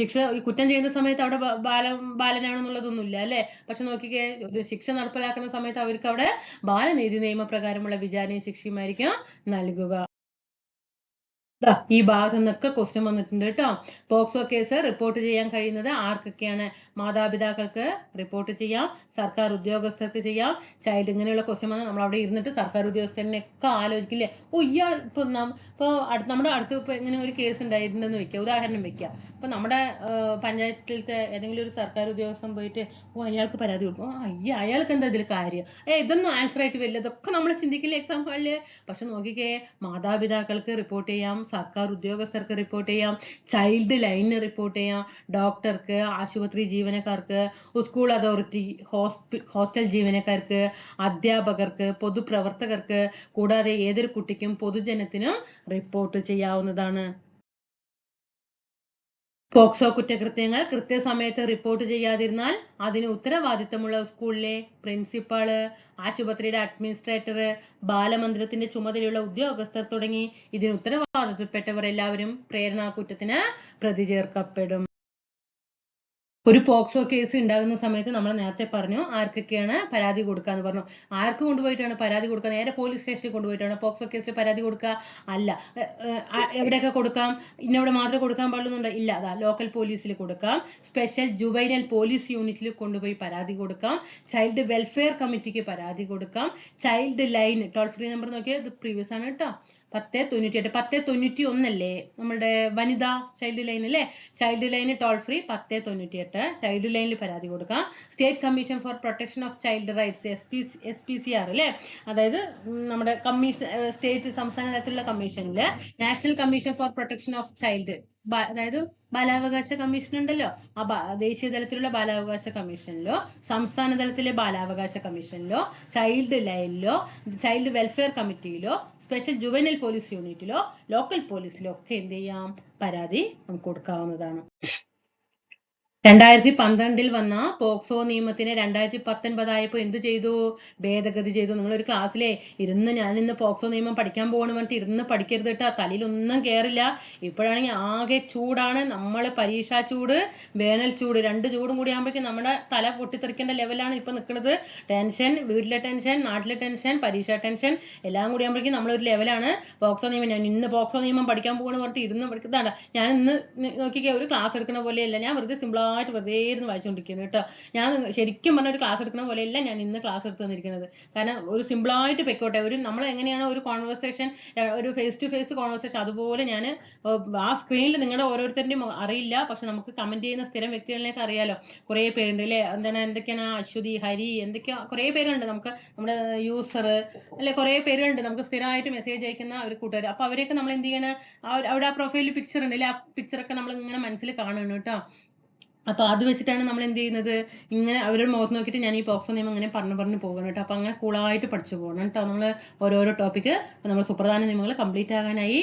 ശിക്ഷ ഈ കുറ്റം ചെയ്യുന്ന സമയത്ത് അവിടെ ബാല ബാലനാണെന്നുള്ളതൊന്നുമില്ല അല്ലേ? പക്ഷെ നോക്കിക്കേ ഒരു ശിക്ഷ നടപ്പിലാക്കുന്ന സമയത്ത് അവർക്ക് അവിടെ ബാലനീതി നിയമപ്രകാരമുള്ള വിചാരണയും ശിക്ഷയുമായിരിക്കും നൽകുക. ഈ ഭാഗത്തു നിന്നൊക്കെ ക്വസ്റ്റ്യൻ വന്നിട്ടുണ്ട് കേട്ടോ. പോക്സോ കേസ് റിപ്പോർട്ട് ചെയ്യാൻ കഴിയുന്നത് ആർക്കൊക്കെയാണ്? മാതാപിതാക്കൾക്ക് റിപ്പോർട്ട് ചെയ്യാം സർക്കാർ ഉദ്യോഗസ്ഥർക്ക് ചെയ്യാം. ചൈൽഡ് ഇങ്ങനെയുള്ള ക്വസ്റ്റ്യൻ വന്നാൽ നമ്മൾ അവിടെ ഇരുന്നിട്ട് സർക്കാർ ഉദ്യോഗസ്ഥരനെയൊക്കെ ആലോചിക്കില്ലേ? ഓ ഇയാൾ ഇപ്പൊ ഇപ്പൊ അടുത്ത് നമ്മുടെ അടുത്ത് ഇപ്പൊ ഇങ്ങനെ ഒരു കേസ് ഉണ്ടായിട്ടുണ്ടെന്ന് വെക്കുക ഉദാഹരണം വെക്കുക അപ്പോൾ നമ്മുടെ പഞ്ചായത്തിലത്തെ ഏതെങ്കിലും ഒരു സർക്കാർ ഉദ്യോഗസ്ഥൻ പോയിട്ട് ഓ അയാൾക്ക് പരാതി കൊടുക്കും. അയ്യ അയാൾക്ക് എന്താ ഇതിൽ കാര്യം? ഏ ഇതൊന്നും ആൻസർ ആയിട്ട് വരില്ല. ഇതൊക്കെ നമ്മൾ ചിന്തിക്കില്ല എക്സാം ഹാളിൽ? പക്ഷെ നോക്കിക്കേ മാതാപിതാക്കൾക്ക് റിപ്പോർട്ട് ചെയ്യാം സർക്കാർ ഉദ്യോഗസ്ഥർക്ക് റിപ്പോർട്ട് ചെയ്യാം. ചൈൽഡ് ലൈനിന് റിപ്പോർട്ട് ചെയ്യാം. ഡോക്ടർക്ക് ആശുപത്രി ജീവനക്കാർക്ക് സ്കൂൾ അതോറിറ്റി ഹോസ്റ്റൽ ജീവനക്കാർക്ക് അധ്യാപകർക്ക് പൊതുപ്രവർത്തകർക്ക് കൂടാതെ ഏതൊരു കുട്ടിക്കും പൊതുജനത്തിനും റിപ്പോർട്ട് ചെയ്യാവുന്നതാണ്. പോക്സോ കുറ്റകൃത്യങ്ങൾ കൃത്യസമയത്ത് റിപ്പോർട്ട് ചെയ്യാതിരുന്നാൽ അതിന് ഉത്തരവാദിത്തമുള്ള സ്കൂളിലെ പ്രിൻസിപ്പാൾ ആശുപത്രിയുടെ അഡ്മിനിസ്ട്രേറ്റർ ബാലമന്ദിരത്തിന്റെ ചുമതലയുള്ള ഉദ്യോഗസ്ഥർ തുടങ്ങി ഇതിന് ഉത്തരവാദിത്തപ്പെട്ടവർ എല്ലാവരും പ്രേരണാ കുറ്റത്തിന് പ്രതി ചേർക്കപ്പെടും. ഒരു പോക്സോ കേസ് ഉണ്ടാകുന്ന സമയത്ത് നമ്മൾ നേരത്തെ പറഞ്ഞു ആർക്കൊക്കെയാണ് പരാതി കൊടുക്കാന്ന് പറഞ്ഞു. ആർക്ക് കൊണ്ടുപോയിട്ടാണ് പരാതി കൊടുക്കുക നേരെ പോലീസ് സ്റ്റേഷനിൽ കൊണ്ടുപോയിട്ടാണ് പോക്സോ കേസിൽ പരാതി കൊടുക്കുക അല്ല. എവിടെയൊക്കെ കൊടുക്കാം? ഇന്നവിടെ മാത്രമേ കൊടുക്കാൻ പാടുന്നുണ്ട് ഇല്ല. അതാ ലോക്കൽ പോലീസിൽ കൊടുക്കാം. സ്പെഷ്യൽ ജുബൈനൽ പോലീസ് യൂണിറ്റിൽ കൊണ്ടുപോയി പരാതി കൊടുക്കാം. ചൈൽഡ് വെൽഫെയർ കമ്മിറ്റിക്ക് പരാതി കൊടുക്കാം. Child line toll free number നോക്കിയാൽ ഇത് പ്രീവിയസ് ആണ് കേട്ടോ പത്ത് തൊണ്ണൂറ്റി എട്ട് പത്ത് തൊണ്ണൂറ്റി ഒന്നല്ലേ? നമ്മുടെ വനിതാ ചൈൽഡ് ലൈൻ അല്ലേ ചൈൽഡ് ലൈന് ടോൾ ഫ്രീ പത്ത് തൊണ്ണൂറ്റി എട്ട്. ചൈൽഡ് ലൈനിൽ പരാതി കൊടുക്കാം. State commission for protection of child rights S P S P C R അല്ലേ അതായത് നമ്മുടെ കമ്മീഷൻ സ്റ്റേറ്റ് സംസ്ഥാന തലത്തിലുള്ള കമ്മീഷനിൽ national commission for protection of child അതായത് ബാലാവകാശ കമ്മീഷൻ ഉണ്ടല്ലോ. ആ ദേശീയ തലത്തിലുള്ള ബാലാവകാശ കമ്മീഷനിലോ സംസ്ഥാന തലത്തിലെ ബാലാവകാശ കമ്മീഷനിലോ ചൈൽഡ് ലൈനിലോ ചൈൽഡ് വെൽഫെയർ കമ്മിറ്റിയിലോ സ്പെഷ്യൽ ജുവനൽ പോലീസ് യൂണിറ്റിലോ ലോക്കൽ പോലീസിലോ ഒക്കെ എന്ത് ചെയ്യാം? പരാതി നമുക്ക് കൊടുക്കാവുന്നതാണ്. രണ്ടായിരത്തി പന്ത്രണ്ടിൽ വന്ന പോക്സോ നിയമത്തിന് രണ്ടായിരത്തി പത്തൊൻപതായപ്പോ എന്ത് ചെയ്തു? ഭേദഗതി ചെയ്തു. നിങ്ങൾ ഒരു ക്ലാസ്സിലെ ഇരുന്ന് ഞാൻ ഇന്ന് പോക്സോ നിയമം പഠിക്കാൻ പോകണം പറഞ്ഞിട്ട് ഇരുന്ന് പഠിക്കരുത് കേട്ടോ. തലയിലൊന്നും കയറില്ല ഇപ്പോഴാണെങ്കിൽ ആകെ ചൂടാണ്. നമ്മൾ പരീക്ഷാ ചൂട് വേനൽ ചൂട് രണ്ട് ചൂടും കൂടി ആകുമ്പോഴേക്കും നമ്മുടെ തല പൊട്ടിത്തെറിക്കേണ്ട ലെവലാണ് ഇപ്പൊ നിൽക്കുന്നത് ടെൻഷൻ വീട്ടിലെ ടെൻഷൻ നാട്ടിലെ ടെൻഷൻ പരീക്ഷാ ടെൻഷൻ എല്ലാം കൂടി ആകുമ്പോഴേക്കും നമ്മളൊരു ലെവലാണ് പോക്സോ നിയമം. ഞാൻ ഇന്ന് പോക്സോ നിയമം പഠിക്കാൻ പോകണം പറഞ്ഞിട്ട് ഇരുന്ന് പഠിക്കുന്നതാണ്. ഞാൻ ഇന്ന് നോക്കിക്കേ ഒരു ക്ലാസ് എടുക്കുന്ന പോലെയല്ല. ഞാൻ വെറുതെ സിമ്പിൾ ആയിട്ട് വെറുതെ ഇരുന്ന് വായിച്ചുകൊണ്ടിരിക്കുന്നത് കേട്ടോ. ഞാൻ ശരിക്കും പറഞ്ഞ ഒരു ക്ലാസ് എടുക്കുന്ന പോലെയല്ല ഞാൻ ഇന്ന് ക്ലാസ് എടുത്ത് തന്നിരിക്കുന്നത് കാരണം ഒരു സിമ്പിൾ ആയിട്ട് പൊയ്ക്കോട്ടെ. ഒരു നമ്മൾ എങ്ങനെയാണ് ഒരു കോൺവെർസേഷൻ ഒരു ഫേസ് ടു ഫേസ് കോൺവെർസേഷൻ അതുപോലെ ഞാൻ ആ സ്ക്രീനിൽ നിങ്ങളുടെ ഓരോരുത്തരുടെയും അറിയില്ല. പക്ഷെ നമുക്ക് കമന്റ് ചെയ്യുന്ന സ്ഥിരം വ്യക്തികളിലേക്ക് അറിയാലോ. കുറേ പേരുണ്ട് അല്ലേ? എന്താണ് എന്തൊക്കെയാണ്? അശ്വതി ഹരി എന്തൊക്കെയാ കുറേ പേരുണ്ട് നമുക്ക്. നമ്മുടെ യൂസർ അല്ലെ? കുറേ പേരുണ്ട് നമുക്ക് സ്ഥിരമായിട്ട് മെസ്സേജ് അയക്കുന്ന ഒരു കൂട്ടുകാർ അപ്പൊ അവരെയൊക്കെ നമ്മൾ എന്ത് ചെയ്യണം അവിടെ ആ പ്രൊഫൈലിൽ പിക്ചർ ഉണ്ട് അല്ലെ? ആ പിക്ചറൊക്കെ നമ്മൾ ഇങ്ങനെ മനസ്സിൽ കാണണം കേട്ടോ. അപ്പൊ അത് വെച്ചിട്ടാണ് നമ്മൾ എന്ത് ചെയ്യുന്നത്? ഇങ്ങനെ അവരുടെ മുഖത്ത് നോക്കിയിട്ട് ഞാൻ ഈ പോക്സോ നിയമം ഇങ്ങനെ പറഞ്ഞു പറഞ്ഞു പോകണം കേട്ടോ. അപ്പൊ അങ്ങനെ കൂളായിട്ട് പഠിച്ചു പോകണം കേട്ടോ. നമ്മൾ ഓരോരോ ടോപ്പിക്ക് നമ്മൾ സുപ്രധാന നിയമങ്ങൾ കംപ്ലീറ്റ് ആകാനായി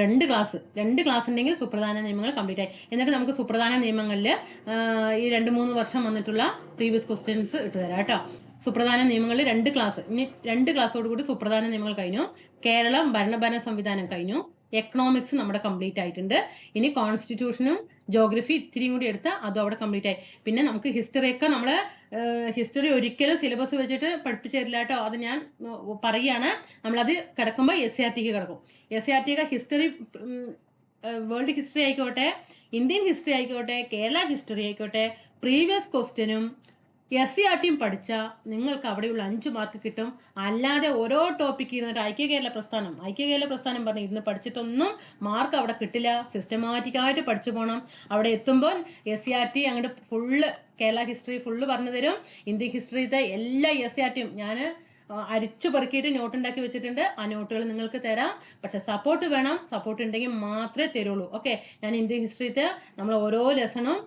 രണ്ട് ക്ലാസ് രണ്ട് ക്ലാസ് ഉണ്ടെങ്കിൽ സുപ്രധാന നിയമങ്ങൾ കംപ്ലീറ്റ് ആയി. എന്നിട്ട് നമുക്ക് സുപ്രധാന നിയമങ്ങളിൽ ഈ രണ്ട് മൂന്ന് വർഷം വന്നിട്ടുള്ള പ്രീവിയസ് ക്വസ്റ്റ്യൻസ് ഇട്ടുതരാം കേട്ടോ. സുപ്രധാന നിയമങ്ങളിൽ രണ്ട് ക്ലാസ് ഇനി രണ്ട് ക്ലാസ്സോട് കൂടി സുപ്രധാന നിയമങ്ങൾ കഴിഞ്ഞു. കേരളം ഭരണഭരണ സംവിധാനം കഴിഞ്ഞു. എക്കണോമിക്സ് നമ്മുടെ കംപ്ലീറ്റ് ആയിട്ടുണ്ട്. ഇനി കോൺസ്റ്റിറ്റ്യൂഷനും ജോഗ്രഫി ഇത്തിരിയും കൂടി എടുത്ത് അതും അവിടെ കംപ്ലീറ്റ് ആയി. പിന്നെ നമുക്ക് ഹിസ്റ്ററി ഒക്കെ നമ്മൾ ഹിസ്റ്ററി ഒരിക്കലും സിലബസ് വെച്ചിട്ട് പഠിപ്പിച്ചു തരില്ല കേട്ടോ അത് ഞാൻ പറയുകയാണ്. നമ്മളത് കിടക്കുമ്പോൾ എസ് സി ആർ ടിക്ക് കിടക്കും. എസ് സി ആർ ടിക്ക് ഹിസ്റ്ററി വേൾഡ് ഹിസ്റ്ററി ആയിക്കോട്ടെ ഇന്ത്യൻ ഹിസ്റ്ററി ആയിക്കോട്ടെ കേരള ഹിസ്റ്ററി ആയിക്കോട്ടെ പ്രീവിയസ് ക്വസ്റ്റ്യനും എസ് സി ആർ ടിയും പഠിച്ചാൽ നിങ്ങൾക്ക് അവിടെയുള്ള അഞ്ച് മാർക്ക് കിട്ടും. അല്ലാതെ ഓരോ ടോപ്പിക്ക് ഇരുന്നിട്ട് ഐക്യ കേരള പ്രസ്ഥാനം. ഐക്യ കേരള പ്രസ്ഥാനം പറഞ്ഞ് ഇരുന്ന് പഠിച്ചിട്ടൊന്നും മാർക്ക് അവിടെ കിട്ടില്ല. സിസ്റ്റമാറ്റിക് ആയിട്ട് പഠിച്ചു പോകണം അവിടെ എത്തുമ്പോൾ എസ് സി ആർ ടി അങ്ങോട്ട് ഫുള്ള് കേരള ഹിസ്റ്ററി ഫുള്ള് പറഞ്ഞു തരും. ഇന്ത്യൻ ഹിസ്റ്ററിയിലത്തെ എല്ലാ എസ് സി ആർ ടിയും ഞാൻ അരിച്ചു പെറുക്കിയിട്ട് നോട്ട് ഉണ്ടാക്കി വെച്ചിട്ടുണ്ട്. ആ നോട്ടുകൾ നിങ്ങൾക്ക് തരാം. പക്ഷെ സപ്പോർട്ട് വേണം. സപ്പോർട്ട് ഉണ്ടെങ്കിൽ മാത്രമേ തരുള്ളൂ. ഓക്കെ ഞാൻ ഇന്ത്യൻ ഹിസ്റ്ററിത്തെ നമ്മൾ ഓരോ ലെസണും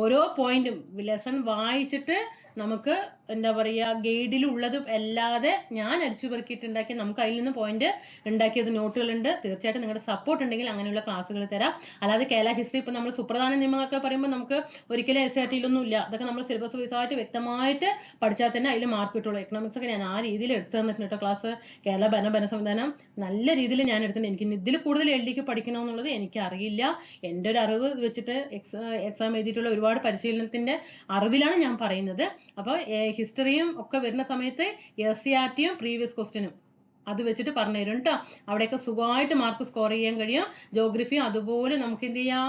ഓരോ പോയിന്റും ലെസൺ വായിച്ചിട്ട് നമുക്ക് എന്താ പറയുക ഗൈഡിൽ ഉള്ളത് അല്ലാതെ ഞാൻ അടിച്ചു പെറുക്കിയിട്ടുണ്ടാക്കി നമുക്ക് അതിൽ നിന്ന് പോയിന്റ് ഉണ്ടാക്കിയത് നോട്ടുകളുണ്ട് തീർച്ചയായിട്ടും നിങ്ങളുടെ സപ്പോർട്ട് ഉണ്ടെങ്കിൽ അങ്ങനെയുള്ള ക്ലാസ്സുകൾ തരാം. അല്ലാതെ കേരള ഹിസ്റ്ററി ഇപ്പൊ നമ്മൾ സുപ്രധാന നിയമങ്ങളൊക്കെ പറയുമ്പോൾ നമുക്ക് ഒരിക്കലും എസ് ആർ ടിയിലൊന്നും ഇല്ല. അതൊക്കെ നമ്മൾ സിലബസ് വൈസ് ആയിട്ട് വ്യക്തമായിട്ട് പഠിച്ചാൽ തന്നെ അതിൽ മാർക്ക് കിട്ടുള്ളൂ. എക്കണോമിക്സ് ഒക്കെ ഞാൻ ആ രീതിയിൽ എടുത്തു തന്നിട്ടുണ്ട് ക്ലാസ് കേരള ഭരണ ഭരണ സംവിധാനം നല്ല രീതിയിൽ ഞാൻ എടുത്തിട്ടുണ്ട്. എനിക്ക് ഇതിൽ കൂടുതൽ എൽ ഡിക്ക് പഠിക്കണമെന്നുള്ളത് എനിക്ക് അറിയില്ല എന്റെ ഒരു അറിവ് വെച്ചിട്ട് എക്സാം എഴുതിയിട്ടുള്ള ഒരുപാട് പരിശീലനത്തിന്റെ അറിവിലാണ് ഞാൻ പറയുന്നത്. അപ്പോൾ ഹിസ്റ്ററിയും ഒക്കെ വരുന്ന സമയത്ത് എസ് സി ആർ ടിയും പ്രീവിയസ് ക്വസ്റ്റ്യനും അത് വെച്ചിട്ട് പറഞ്ഞു തരും കേട്ടോ അവിടെയൊക്കെ സുഖമായിട്ട് മാർക്ക് സ്കോർ ചെയ്യാൻ കഴിയും. ജോഗ്രഫിയും അതുപോലെ നമുക്ക് എന്ത് ചെയ്യാം?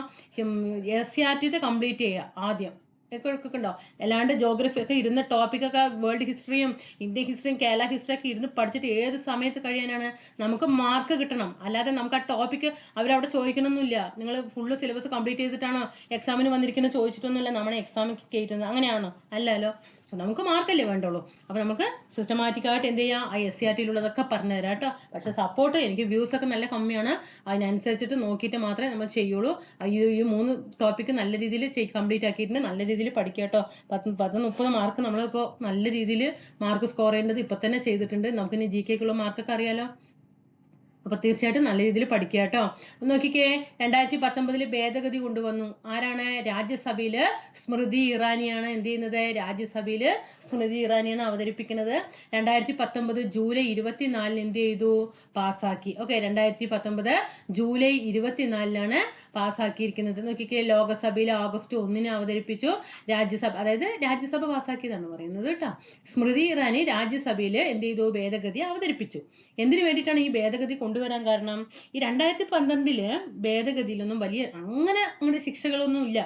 S C R T complete ചെയ്യാം ആദ്യം. ഒക്കെ ഉണ്ടോ അല്ലാണ്ട് ജോഗ്രഫി ഒക്കെ ഇരുന്ന് ടോപ്പിക് ഒക്കെ വേൾഡ് ഹിസ്റ്ററിയും ഇന്ത്യൻ ഹിസ്റ്ററിയും കേരള ഹിസ്റ്ററി ഒക്കെ ഇരുന്ന് പഠിച്ചിട്ട് ഏത് സമയത്ത് കഴിയാനാണ് നമുക്ക് മാർക്ക് കിട്ടണം. അല്ലാതെ നമുക്ക് ആ ടോപ്പിക്ക് അവരവിടെ ചോദിക്കണമെന്നില്ല നിങ്ങൾ ഫുള്ള് സിലബസ് കംപ്ലീറ്റ് ചെയ്തിട്ടാണോ എക്സാമിന് വന്നിരിക്കുന്നത് ചോദിച്ചിട്ടൊന്നുമില്ല. നമ്മളെ എക്സാമിൽ കയറ്റുന്നത്. അങ്ങനെയാണോ? അല്ലല്ലോ. അപ്പൊ നമുക്ക് മാർക്കല്ലേ വേണ്ടുള്ളൂ. അപ്പൊ നമുക്ക് സിസ്റ്റമാറ്റിക് ആയിട്ട് എന്ത് ചെയ്യാം? ആ എസ് സി ആർ ടിയിലുള്ളതൊക്കെ പറഞ്ഞു തരാം കേട്ടോ. പക്ഷെ സപ്പോർട്ട് എനിക്ക് വ്യൂസ് ഒക്കെ നല്ല കമ്മിയാണ്. അതിനനുസരിച്ചിട്ട് നോക്കിയിട്ട് മാത്രമേ നമ്മൾ ചെയ്യുള്ളൂ. ഈ ഈ മൂന്ന് ടോപ്പിക്ക് നല്ല രീതിയിൽ കംപ്ലീറ്റ് ആക്കിയിട്ടുണ്ട്. നല്ല രീതിയിൽ പഠിക്കുക കേട്ടോ. പത്ത് പത്ത് മുപ്പത് മാർക്ക് നമ്മളിപ്പോൾ നല്ല രീതിയിൽ മാർക്ക് സ്കോർ ചെയ്യേണ്ടത് ഇപ്പൊ തന്നെ ചെയ്തിട്ടുണ്ട്. നമുക്കിനി ജി കെക്കുള്ള മാർക്കൊക്കെ അറിയാലോ. അപ്പൊ തീർച്ചയായിട്ടും നല്ല രീതിയിൽ പഠിക്കുക കേട്ടോ. നോക്കിക്കേ രണ്ടായിരത്തി പത്തൊമ്പതിൽ ഭേദഗതി കൊണ്ടുവന്നു. ആരാണ്? രാജ്യസഭയിൽ സ്മൃതി ഇറാനിയാണ് എന്ത് ചെയ്യുന്നത്? രാജ്യസഭയിൽ സ്മൃതി ഇറാനിയാണ് അവതരിപ്പിക്കുന്നത്. രണ്ടായിരത്തി പത്തൊമ്പത് ജൂലൈ ഇരുപത്തിനാലിന് എന്ത് ചെയ്തു? പാസ്സാക്കി. ഓക്കെ രണ്ടായിരത്തി പത്തൊമ്പത് ജൂലൈ ഇരുപത്തിനാലിനാണ് പാസ്സാക്കിയിരിക്കുന്നത്. നോക്കിക്കേ ലോകസഭയിൽ ഓഗസ്റ്റ് ഒന്നിന് അവതരിപ്പിച്ചു. രാജ്യസഭ അതായത് രാജ്യസഭ പാസ്സാക്കിയതാണ് പറയുന്നത് കേട്ടോ. സ്മൃതി ഇറാനി രാജ്യസഭയിൽ എന്ത് ചെയ്തു? ഭേദഗതി അവതരിപ്പിച്ചു. എന്തിനു വേണ്ടിയിട്ടാണ് ഈ ഭേദഗതി കൊണ്ടുവരാൻ കാരണം? ഈ രണ്ടായിരത്തി പന്ത്രണ്ടിൽ ഭേദഗതിയിലൊന്നും വലിയ അങ്ങനെ അങ്ങനെ ശിക്ഷകളൊന്നും ഇല്ല.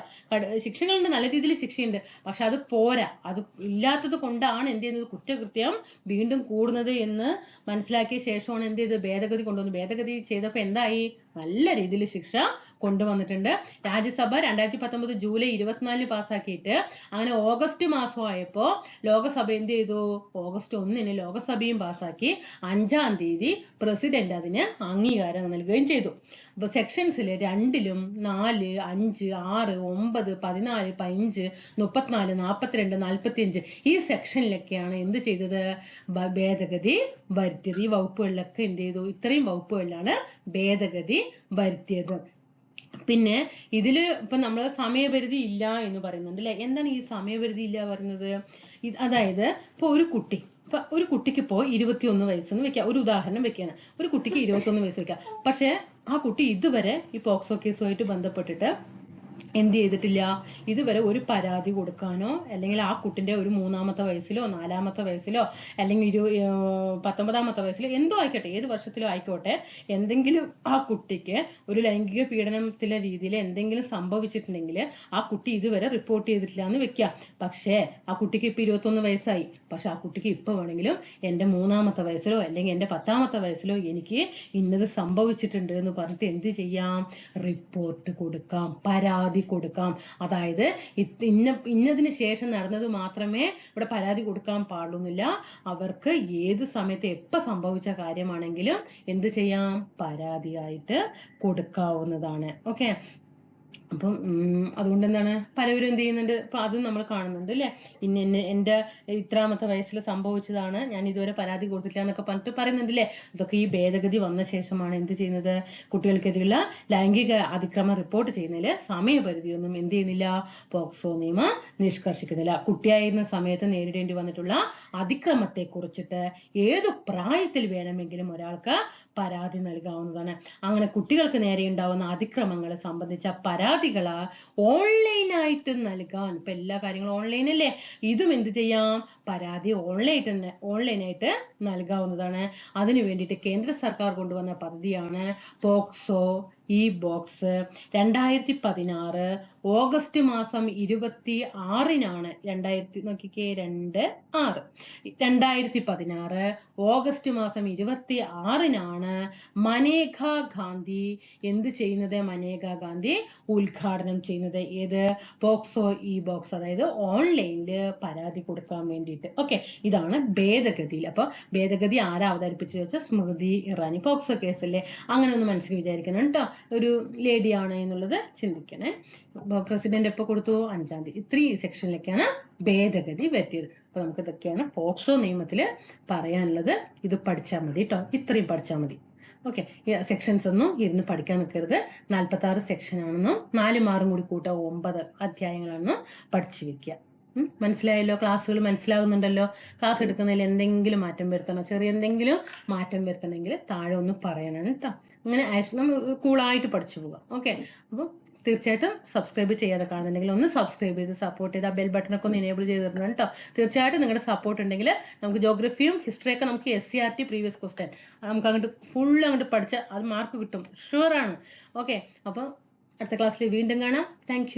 ശിക്ഷകളുണ്ട് നല്ല രീതിയിൽ ശിക്ഷയുണ്ട്. പക്ഷെ അത് പോരാ. അത് ഇല്ലാത്തത് കൊണ്ടാണ് എന്ത് ചെയ്യുന്നത്? കുറ്റകൃത്യം വീണ്ടും കൂടുന്നത് എന്ന് മനസ്സിലാക്കിയ ശേഷമാണ് എന്ത് ചെയ്തത്? ഭേദഗതി കൊണ്ടുവന്നത്. ഭേദഗതി ചെയ്തപ്പോൾ എന്തായി? നല്ല രീതിയിൽ ശിക്ഷ കൊണ്ടുവന്നിട്ടുണ്ട്. രാജ്യസഭ രണ്ടായിരത്തി പത്തൊമ്പത് ജൂലൈ ഇരുപത്തിനാലിന് പാസ്സാക്കിയിട്ട് അങ്ങനെ ഓഗസ്റ്റ് മാസം ആയപ്പോൾ ലോകസഭ എന്ത് ചെയ്തു? ഓഗസ്റ്റ് ഒന്നിന് ലോകസഭയും പാസ്സാക്കി അഞ്ചാം തീയതി പ്രസിഡന്റ് അതിന് അംഗീകാരം നൽകുകയും ചെയ്തു. അപ്പൊ സെക്ഷൻസിൽ രണ്ടിലും നാല് അഞ്ച് ആറ് ഒമ്പത് പതിനാല് പതിനഞ്ച് മുപ്പത്തിനാല് നാൽപ്പത്തിരണ്ട് നാൽപ്പത്തിയഞ്ച് ഈ സെക്ഷനിലൊക്കെയാണ് എന്ത് ചെയ്തത്? ഭേദഗതി വരുത്തിയത്. ഈ വകുപ്പുകളിലൊക്കെ എന്ത് ചെയ്തു? ഇത്രയും വകുപ്പുകളിലാണ് ഭേദഗതി വരുത്തിയത്. പിന്നെ ഇതിൽ ഇപ്പൊ നമ്മൾ സമയപരിധി ഇല്ല എന്ന് പറയുന്നുണ്ട് അല്ലെ? എന്താണ് ഈ സമയപരിധി ഇല്ല പറയുന്നത്? അതായത് ഇപ്പൊ ഒരു കുട്ടി ഇപ്പൊ ഒരു കുട്ടിക്ക് ഇപ്പോ ഇരുപത്തിയൊന്ന് വയസ്സെന്ന് വെക്കാം ഒരു ഉദാഹരണം വെക്കാണ്. ഒരു കുട്ടിക്ക് ഇരുപത്തൊന്ന് വയസ്സ് വെക്കാം. പക്ഷെ ആ കുട്ടി ഇതുവരെ ഈ പോക്സോ കേസുമായിട്ട് ബന്ധപ്പെട്ടിട്ട് എന്ത് ചെയ്തിട്ടില്ല? ഇതുവരെ ഒരു പരാതി കൊടുക്കാനോ അല്ലെങ്കിൽ ആ കുട്ടിന്റെ ഒരു മൂന്നാമത്തെ വയസ്സിലോ നാലാമത്തെ വയസ്സിലോ അല്ലെങ്കിൽ ഇരു പത്തൊമ്പതാമത്തെ വയസ്സിലോ എന്തോ ആയിക്കോട്ടെ ഏത് വർഷത്തിലോ ആയിക്കോട്ടെ എന്തെങ്കിലും ആ കുട്ടിക്ക് ഒരു ലൈംഗിക പീഡനത്തിലെ രീതിയിൽ എന്തെങ്കിലും സംഭവിച്ചിട്ടുണ്ടെങ്കിൽ ആ കുട്ടി ഇതുവരെ റിപ്പോർട്ട് ചെയ്തിട്ടില്ല എന്ന് വെക്കുക പക്ഷേ ആ കുട്ടിക്ക് ഇപ്പൊ ഇരുപത്തൊന്ന് വയസ്സായി. പക്ഷെ ആ കുട്ടിക്ക് ഇപ്പൊ വേണമെങ്കിലും എന്റെ മൂന്നാമത്തെ വയസ്സിലോ അല്ലെങ്കിൽ എന്റെ പത്താമത്തെ വയസ്സിലോ എനിക്ക് ഇന്നത് സംഭവിച്ചിട്ടുണ്ട് എന്ന് പറഞ്ഞിട്ട് എന്ത് ചെയ്യാം? റിപ്പോർട്ട് കൊടുക്കാം. പരാതി കൊടുക്കാം. അതായത് ഇന്ന ഇന്നതിന് ശേഷം നടന്നത് മാത്രമേ ഇവിടെ പരാതി കൊടുക്കാൻ പാടുന്നില്ല. അവർക്ക് ഏത് സമയത്ത് എപ്പ സംഭവിച്ച കാര്യമാണെങ്കിലും എന്ത് ചെയ്യാം? പരാതിയായിട്ട് കൊടുക്കാവുന്നതാണ്. ഓക്കെ അപ്പം അതുകൊണ്ട് എന്താണ് പലവരും എന്ത് ചെയ്യുന്നുണ്ട് ഇപ്പൊ അതും നമ്മൾ കാണുന്നുണ്ട് അല്ലെ? ഇന്ന എന്നെ എന്റെ ഇത്രാമത്തെ വയസ്സിൽ സംഭവിച്ചതാണ്. ഞാൻ ഇതുവരെ പരാതി കൊടുത്തിട്ടില്ല എന്നൊക്കെ പറഞ്ഞിട്ട് പറയുന്നുണ്ട് അല്ലെ? അതൊക്കെ ഈ ഭേദഗതി വന്ന ശേഷമാണ് എന്ത് ചെയ്യുന്നത്? കുട്ടികൾക്കെതിരെയുള്ള ലൈംഗിക അതിക്രമം റിപ്പോർട്ട് ചെയ്യുന്നതിൽ സമയപരിധിയൊന്നും എന്ത് ചെയ്യുന്നില്ല? പോക്സോ നിയമം നിഷ്കർഷിക്കുന്നില്ല. കുട്ടിയായിരുന്ന സമയത്ത് നേരിടേണ്ടി വന്നിട്ടുള്ള അതിക്രമത്തെ കുറിച്ചിട്ട് ഏതു പ്രായത്തിൽ വേണമെങ്കിലും ഒരാൾക്ക് പരാതി നൽകാവുന്നതാണ്. അങ്ങനെ കുട്ടികൾക്ക് നേരെ ഉണ്ടാവുന്ന അതിക്രമങ്ങളെ സംബന്ധിച്ച പരാതികൾ ഓൺലൈനായിട്ട് നൽകാൻ ഇപ്പൊ എല്ലാ കാര്യങ്ങളും ഓൺലൈൻ അല്ലേ ഇതും എന്ത് ചെയ്യാം? പരാതി തന്നെ ഓൺലൈനായിട്ട് നൽകാവുന്നതാണ്. അതിനു വേണ്ടിയിട്ട് കേന്ദ്ര സർക്കാർ കൊണ്ടുവന്ന പദ്ധതിയാണ് പോക്സോ ഈ ബോക്സ് രണ്ടായിരത്തി പതിനാറ് ഓഗസ്റ്റ് മാസം ഇരുപത്തി ആറിനാണ് രണ്ടായിരത്തി നോക്കിക്കേ രണ്ട് ആറ്. രണ്ടായിരത്തി പതിനാറ് ഓഗസ്റ്റ് മാസം ഇരുപത്തി ആറിനാണ് മനേഖ ഗാന്ധി എന്ത് ചെയ്യുന്നത്? മനേഖ ഗാന്ധി ഉദ്ഘാടനം ചെയ്യുന്നത്. ഏത്? പോക്സോ ഇ ബോക്സ് അതായത് ഓൺലൈനിൽ പരാതി കൊടുക്കാൻ വേണ്ടിയിട്ട്. ഓക്കെ ഇതാണ് ഭേദഗതിയിൽ. അപ്പൊ ഭേദഗതി ആരാ അവതരിപ്പിച്ചു വെച്ചാൽ സ്മൃതി ഇറാനി. പോക്സോ കേസല്ലേ അങ്ങനെ ഒന്ന് മനസ്സിൽ വിചാരിക്കണം കേട്ടോ. ഒരു ലേഡിയാണ് എന്നുള്ളത് ചിന്തിക്കണേ. പ്രസിഡന്റ് എപ്പോ കൊടുത്തു? അഞ്ചാം തീയതി. ഇത്രയും സെക്ഷനിലേക്കാണ് ഭേദഗതി വരുത്തിയത്. അപ്പൊ നമുക്ക് ഇതൊക്കെയാണ് പോക്സോ നിയമത്തിൽ പറയാനുള്ളത്. ഇത് പഠിച്ചാൽ മതി കേട്ടോ ഇത്രയും പഠിച്ചാൽ മതി. ഓക്കെ സെക്ഷൻസ് ഒന്നും ഇരുന്ന് പഠിക്കാൻ നിൽക്കരുത്. നാൽപ്പത്തി ആറ് സെക്ഷൻ ആണെന്നും നാല് മാറും കൂടി കൂട്ടുക ഒമ്പത് അധ്യായങ്ങളാണെന്നും പഠിച്ചു വെക്കുക. മനസ്സിലായല്ലോ? ക്ലാസ്സുകൾ മനസ്സിലാകുന്നുണ്ടല്ലോ ക്ലാസ് എടുക്കുന്നതിൽ എന്തെങ്കിലും മാറ്റം വരുത്തണം? ചെറിയ എന്തെങ്കിലും മാറ്റം വരുത്തണമെങ്കിൽ താഴെ ഒന്ന് പറയണം കേട്ടോ അങ്ങനെ നമ്മൾ കൂളായിട്ട് പഠിച്ചു പോകാം ഓക്കെ അപ്പോൾ തീർച്ചയായിട്ടും സബ്സ്ക്രൈബ് ചെയ്യാതെ കാണുന്നുണ്ടെങ്കിൽ ഒന്ന് സബ്സ്ക്രൈബ് ചെയ്ത് സപ്പോർട്ട് ചെയ്ത് ആ ബെൽ ബട്ടൺ ഒക്കെ ഒന്ന് എനേബിൾ ചെയ്തിട്ടുണ്ട് കേട്ടോ തീർച്ചയായിട്ടും നിങ്ങളുടെ സപ്പോർട്ട് ഉണ്ടെങ്കിൽ നമുക്ക് ജോഗ്രഫിയും ഹിസ്റ്ററിയൊക്കെ നമുക്ക് S C R T previous question നമുക്ക് അങ്ങോട്ട് ഫുൾ അങ്ങോട്ട് പഠിച്ച അത് മാർക്ക് കിട്ടും. ഷുവർ ആണ്. ഓക്കെ അപ്പോൾ അടുത്ത ക്ലാസ്സിൽ വീണ്ടും കാണാം. താങ്ക്